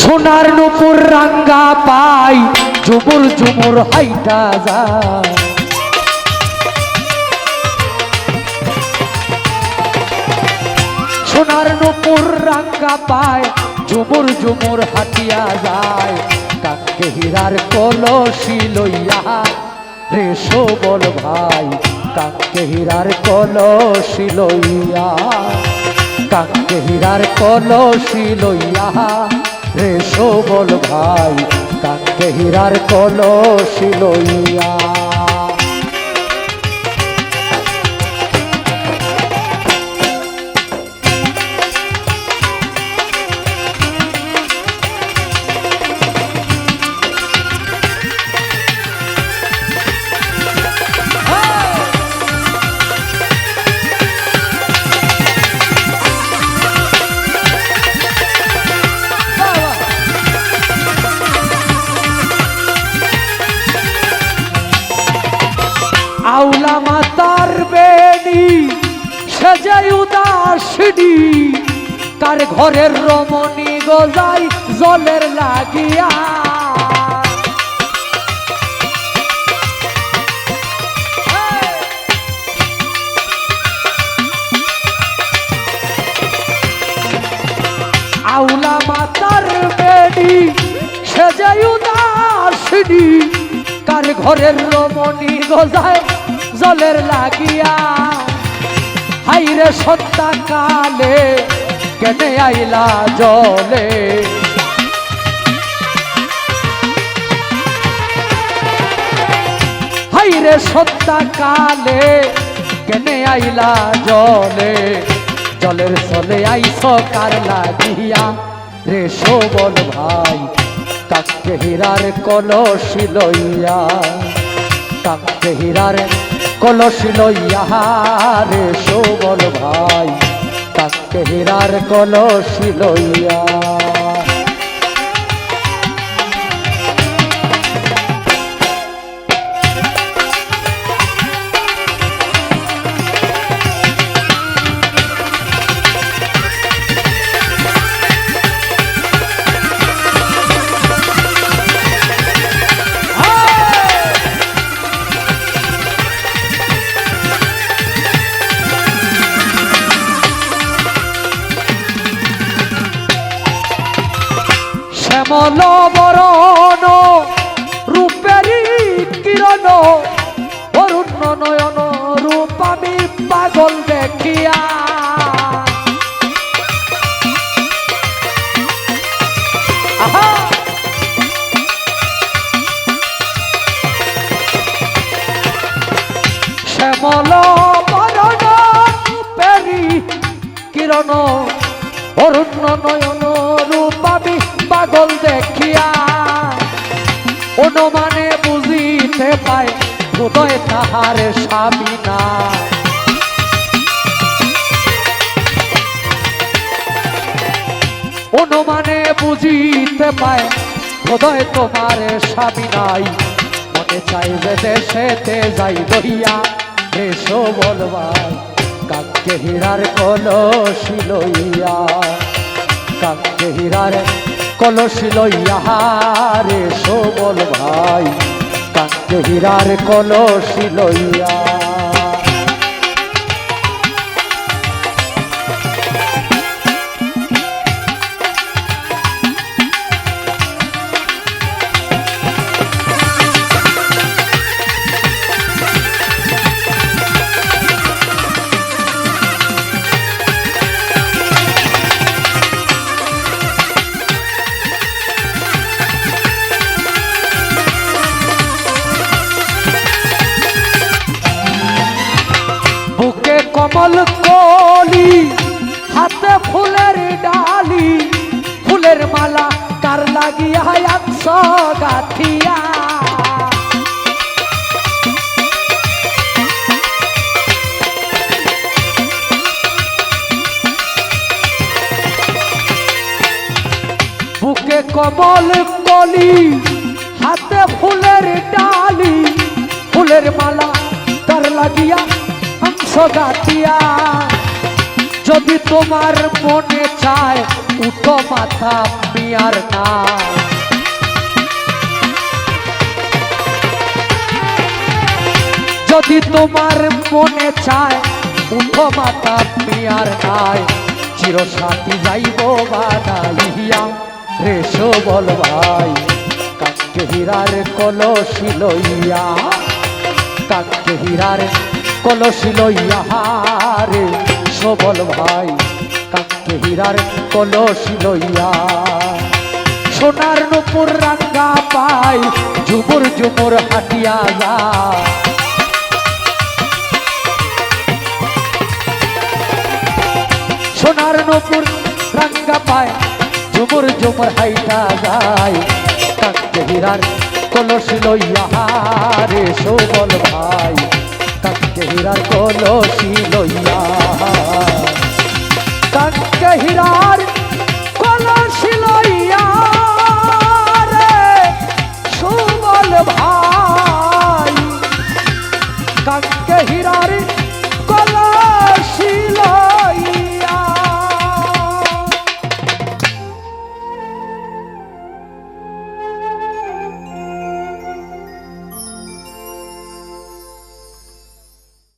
সোনার নুপুর রাঙ্গা পাই, ঝুমুর ঝুমুর হাইটা যায়। সোনার নুপুর রাঙ্গা পায় ঝুমুর ঝুমুর হাটিয়া যায়। কাকে হীরার কলসি লইয়া, রে বল ভাই কাকে হীরার কলসি লইয়া। কাকে হীরার কলসি লইয়া রে সবল ভাই তাকে হীরার কলসি লইয়া। সেজাই উদাসিনী কার ঘরের রমণী গজাই জলের লাগিয়া। আউলা মাতার বেনি সেজাই উদাসিনী কার ঘরের রমণী গজায় জলের লাগিয়া। হাইরে সত্তা কালে, কেনে আইলা জলে? হাইরে সত্তা কালে, কেনে আইলা জলে? জলের চলে আইস কার লাগিয়া? রে বল ভাই কাকে হীরার কলসি লইয়া কাকে হীরার কলসি লইয়াহারে রে বল ভাই তাকে হীরার কলসি লইয়া। শ্যামল বরণ রূপেরি কিরণ অরুণ নয়ন রূপ আমি পাগল দেখিয়া! শ্যামল বরণ রূপেরি কিরণ অরুণ নয়ন পাগল দেখিয়া অনুমানে বুঝিতে পায় হৃদয় তাহার স্বামী না অনুমানে বুঝিতে পায় হৃদয় তোমার স্বামী নাই। মনে চাই যে দেশেতে যাই দইয়া এসো বলবাই কাকে হীরার কলসি লইয়া। কাকে হীরার কলসি লইয়াহারে সবল বল ভাই কাকে হীরার কলস লইয়া। কমল কলি, হাতে ফুলের ডালি, ফুলের মালা কার লাগিয়া একশো গাথিয়া। বুকে কমল কলি, হাতে ফুলের ডালি, ফুলের মালা কার লাগিয়া হংস গাতিয়া যদি তোমার মনে চায়, উঠো মাথা মিয়ার না। যদি তোমার মনে চায়, উঠো মাতা পিয়ার নাই। চিরসাথী যাইব বানাইয়া রে সবল ভাই কাকে হীরার কলসি লইয়া কাকে হীরার কলসি লইয়া রে সবল ভাই কাকে হীরার কলসি লইয়া। সোনার নুপুর রাঙ্গা পাই, ঝুমুর ঝুমুর হাটিয়া যা। সোনার নপুর রাঙ্গা পায় ঝুমুর ঝুমুর হাইটা যায়। কাকে হীরার কলসি লইয়া রে সবল ভাই কাকে হীরার কলসি লইয়া কাকে হীরার